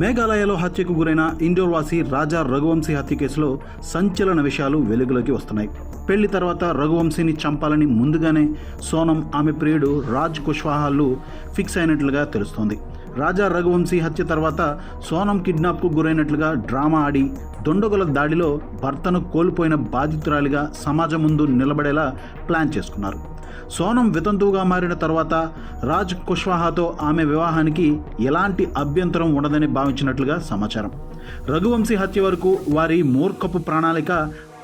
మేఘాలయలో హత్యకు గురైన ఇండోర్ వాసి రాజా రఘువంశీ హత్య కేసులో సంచలన విషయాలు వెలుగులోకి వస్తున్నాయి. పెళ్ళి తర్వాత రఘువంశీని చంపాలని ముందుగానే సోనం ఆమె ప్రియుడు రాజ్ కుష్వాహాలు ఫిక్స్ అయినట్లుగా తెలుస్తోంది. రాజా రఘువంశీ హత్య తర్వాత సోనం కిడ్నాప్కు గురైనట్లుగా డ్రామా ఆడి దొండగల దాడిలో భర్తను కోల్పోయిన బాధితురాలిగా సమాజం ముందు నిలబడేలా ప్లాన్ చేసుకున్నారు. సోనం వితంతువుగా మారిన తర్వాత రాజ్ కుష్వాహాతో ఆమె వివాహానికి ఎలాంటి అభ్యంతరం ఉండదని భావించినట్లుగా సమాచారం. రఘువంశీ హత్య వరకు వారి మూర్ఖపు ప్రణాళిక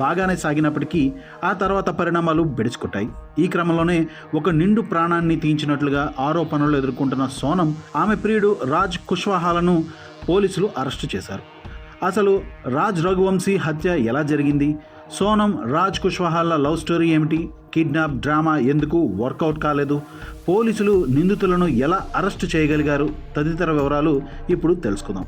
బాగానే సాగినప్పటికీ ఆ తర్వాత పరిణామాలు బెడుచుకుంటాయి ఈ క్రమంలోనే ఒక నిండు ప్రాణాన్ని తీయించినట్లుగా ఆరోపణలు ఎదుర్కొంటున్న సోనం ఆమె ప్రియుడు రాజ్ కుష్వాహాలను పోలీసులు అరెస్టు చేశారు. అసలు రాజ్ రఘువంశీ హత్య ఎలా జరిగింది? సోనం రాజ్ కుష్వాహాల లవ్ స్టోరీ ఏమిటి? కిడ్నాప్ డ్రామా ఎందుకు వర్కౌట్ కాలేదు? పోలీసులు నిందితులను ఎలా అరెస్టు చేయగలిగారు? తదితర వివరాలు ఇప్పుడు తెలుసుకుందాం.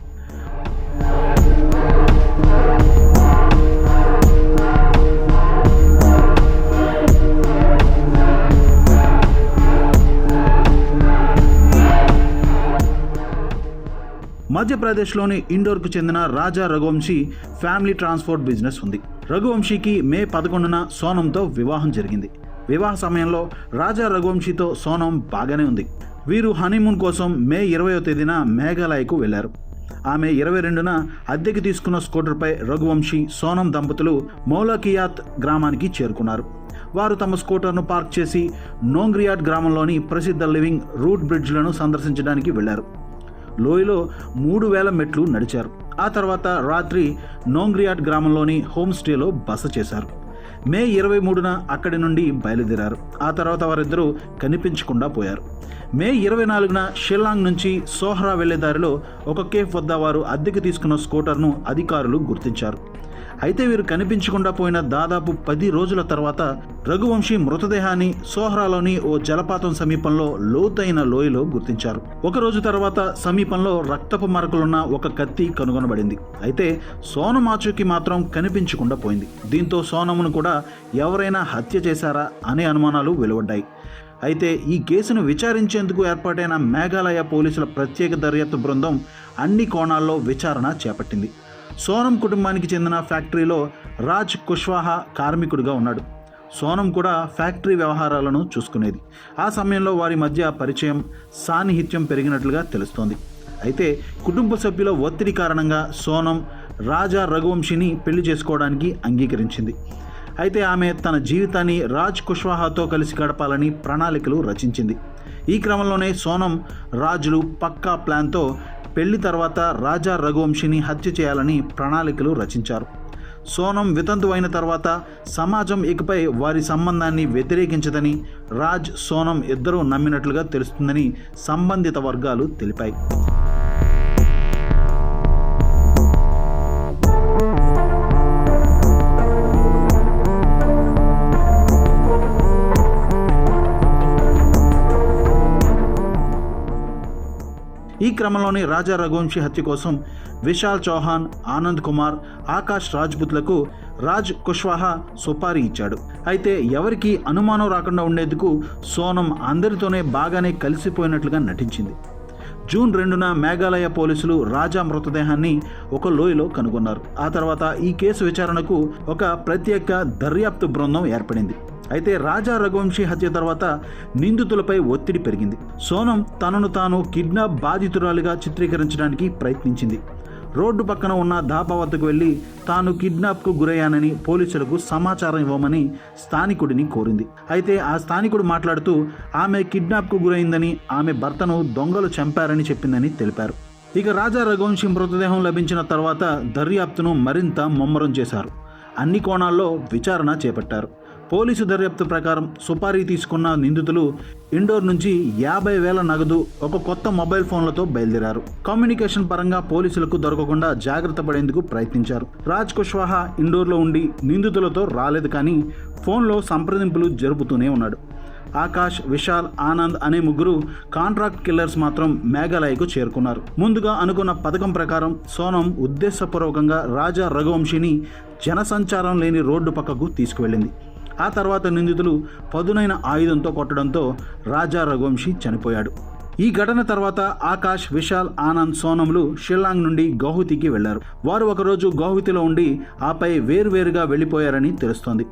మధ్యప్రదేశ్లోని ఇండోర్కు చెందిన Raja Raghuvanshi family transport business ఉంది. రఘువంశీకి మే పదకొండున సోనంతో వివాహం జరిగింది. వివాహ సమయంలో రాజా రఘువంశీతో సోనం బాగానే ఉంది. వీరు హనీమూన్ కోసం మే ఇరవయో తేదీన మేఘాలయకు వెళ్ళారు ఆమె ఇరవై రెండున అద్దెకి తీసుకున్న స్కూటర్పై రఘువంశీ సోనం దంపతులు మౌలకియాత్ గ్రామానికి చేరుకున్నారు. వారు తమ స్కూటర్ను పార్క్ చేసి నోంగ్రియాట్ గ్రామంలోని ప్రసిద్ధ లివింగ్ రూట్ బ్రిడ్జ్లను సందర్శించడానికి వెళ్ళారు లోయలో మూడు వేల మెట్లు నడిచారు. ఆ తర్వాత రాత్రి నోంగ్రియాట్ గ్రామంలోని హోమ్ స్టేలో బస చేశారు. మే ఇరవై మూడున అక్కడి నుండి బయలుదేరారు. ఆ తర్వాత వారిద్దరూ కనిపించకుండా పోయారు. మే ఇరవై నాలుగున షిల్లాంగ్ నుంచి సోహ్రా వెళ్ళే దారిలో ఒక కేఫ్ వద్ద వారు అద్దెకు తీసుకున్న స్కూటర్ను అధికారులు గుర్తించారు. అయితే వీరు కనిపించకుండా పోయిన దాదాపు పది రోజుల తర్వాత రఘువంశీ మృతదేహాన్ని సోహ్రాలోని ఓ జలపాతం సమీపంలో లోతైన లోయలో గుర్తించారు. ఒక రోజు తర్వాత సమీపంలో రక్తపు మరకలున్న ఒక కత్తి కనుగొనబడింది. అయితే సోనమాచుకి మాత్రం కనిపించకుండా పోయింది. దీంతో సోనమును కూడా ఎవరైనా హత్య చేశారా అనే అనుమానాలు వెలువడ్డాయి. అయితే ఈ కేసును విచారించేందుకు ఏర్పాటైన మేఘాలయ పోలీసుల ప్రత్యేక దర్యాప్తు బృందం అన్ని కోణాల్లో విచారణ చేపట్టింది. సోనం కుటుంబానికి చెందిన ఫ్యాక్టరీలో రాజ్ కుష్వాహా కార్మికుడిగా ఉన్నాడు. సోనం కూడా ఫ్యాక్టరీ వ్యవహారాలను చూసుకునేది. ఆ సమయంలో వారి మధ్య పరిచయం సాన్నిహిత్యం పెరిగినట్లుగా తెలుస్తోంది. అయితే కుటుంబ సభ్యుల ఒత్తిడి కారణంగా సోనం రాజా రఘువంశిని పెళ్ళి చేసుకోవడానికి అంగీకరించింది. అయితే ఆమె తన జీవితాన్ని రాజ్ కుష్వాహాతో కలిసి గడపాలని ప్రణాళికలు రచించింది. ఈ క్రమంలోనే సోనం రాజులు పక్కా ప్లాన్తో పెళ్ళి తర్వాత రాజా రఘువంశిని హత్య చేయాలని ప్రణాళికలు రచించారు. సోనం వితంతు అయిన తర్వాత సమాజం ఇకపై వారి సంబంధాన్ని వ్యతిరేకించదని రాజ్ సోనం ఇద్దరూ నమ్మినట్లుగా తెలుస్తుందని సంబంధిత వర్గాలు తెలిపాయి. ఈ క్రమంలోనే రాజా రఘువంశీ హత్య కోసం విశాల్ చౌహాన్ ఆనంద్ కుమార్ ఆకాష్ రాజ్పుత్లకు రాజ్ కుష్వాహా సుపారీ ఇచ్చాడు. అయితే ఎవరికి అనుమానం రాకుండా ఉండేందుకు సోనం అందరితోనే బాగానే కలిసిపోయినట్లుగా నటించింది. జూన్ రెండున మేఘాలయ పోలీసులు రాజా మృతదేహాన్ని ఒక లోయలో కనుగొన్నారు. ఆ తర్వాత ఈ కేసు విచారణకు ఒక ప్రత్యేక దర్యాప్తు బృందం ఏర్పడింది. అయితే రాజా రఘువంశీ హత్య తర్వాత నిందితులపై ఒత్తిడి పెరిగింది. సోనం తనను తాను కిడ్నాప్ బాధితురాలిగా చిత్రీకరించడానికి ప్రయత్నించింది. రోడ్డు పక్కన ఉన్న ధాబా వద్దకు వెళ్ళి తాను కిడ్నాప్కు గురయ్యానని పోలీసులకు సమాచారం ఇవ్వమని స్థానికుడిని కోరింది. అయితే ఆ స్థానికుడు మాట్లాడుతూ ఆమె కిడ్నాప్కు గురైందని ఆమె భర్తను దొంగలు చంపారని చెప్పిందని తెలిపారు. ఇక రాజా రఘువంశీ మృతదేహం లభించిన తర్వాత దర్యాప్తును మరింత ముమ్మరం చేశారు. అన్ని కోణాల్లో విచారణ చేపట్టారు. పోలీసు దర్యాప్తు ప్రకారం సుపారీ తీసుకున్న నిందితులు ఇండోర్ నుంచి యాభై వేల నగదు ఒక కొత్త మొబైల్ ఫోన్లతో బయలుదేరారు. కమ్యూనికేషన్ పరంగా పోలీసులకు దొరకకుండా జాగ్రత్త పడేందుకు ప్రయత్నించారు. రాజ్ కుష్వాహా ఇండోర్లో ఉండి నిందితులతో రాలేదు కానీ ఫోన్లో సంప్రదింపులు జరుపుతూనే ఉన్నాడు. ఆకాష్ విశాల్ ఆనంద్ అనే ముగ్గురు కాంట్రాక్ట్ కిల్లర్స్ మాత్రం మేఘాలయకు చేరుకున్నారు. ముందుగా అనుకున్న పథకం ప్రకారం సోనం ఉద్దేశపూర్వకంగా రాజా రఘువంశీని జనసంచారం లేని రోడ్డు పక్కకు తీసుకువెళ్ళింది. ఆ తర్వాత నిందితులు పదునైన ఆయుధంతో కొట్టడంతో రాజా రఘువంశీ చనిపోయాడు. ఈ ఘటన తర్వాత ఆకాష్ విశాల్ ఆనంద్ సోనంలు షిల్లాంగ్ నుండి గౌహతికి వెళ్ళారు. వారు ఒకరోజు గౌహతిలో ఉండి ఆపై వేరువేరుగా వెళ్ళిపోయారని తెలుస్తోంది.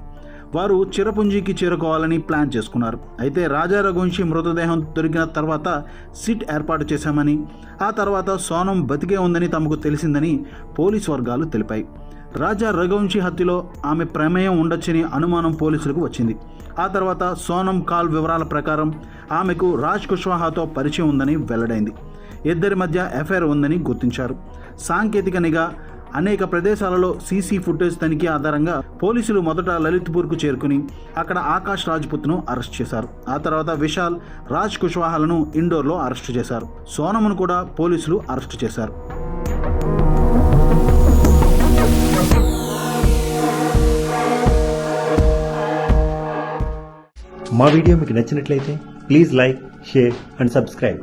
వారు చిరపుంజీకి చేరుకోవాలని ప్లాన్ చేసుకున్నారు. అయితే రాజా రఘువంశీ మృతదేహం దొరికిన తర్వాత సిట్ ఏర్పాటు చేశామని ఆ తర్వాత సోనం బతికే ఉందని తమకు తెలిసిందని పోలీసు వర్గాలు తెలిపాయి. రాజా రఘువంశీ హత్యలో ఆమె ప్రమేయం ఉండొచ్చని అనుమానం పోలీసులకు వచ్చింది. ఆ తర్వాత సోనం కాల్ వివరాల ప్రకారం ఆమెకు రాజ్ కుష్వాహాతో పరిచయం ఉందని వెల్లడైంది. ఇద్దరి మధ్య ఎఫ్ఐఆర్ ఉందని గుర్తించారు. సాంకేతిక నిఘా అనేక ప్రదేశాలలో సీసీ ఫుటేజ్ తనిఖీ ఆధారంగా పోలీసులు మొదట లలిత్పూర్కు చేరుకుని అక్కడ ఆకాష్ రాజ్పుత్ను అరెస్ట్ చేశారు. ఆ తర్వాత విశాల్ రాజ్ కుష్వాహాలను ఇండోర్లో అరెస్ట్ చేశారు. సోనమును కూడా పోలీసులు అరెస్ట్ చేశారు. మా వీడియో మీకు నచ్చినట్లయితే please like share and subscribe.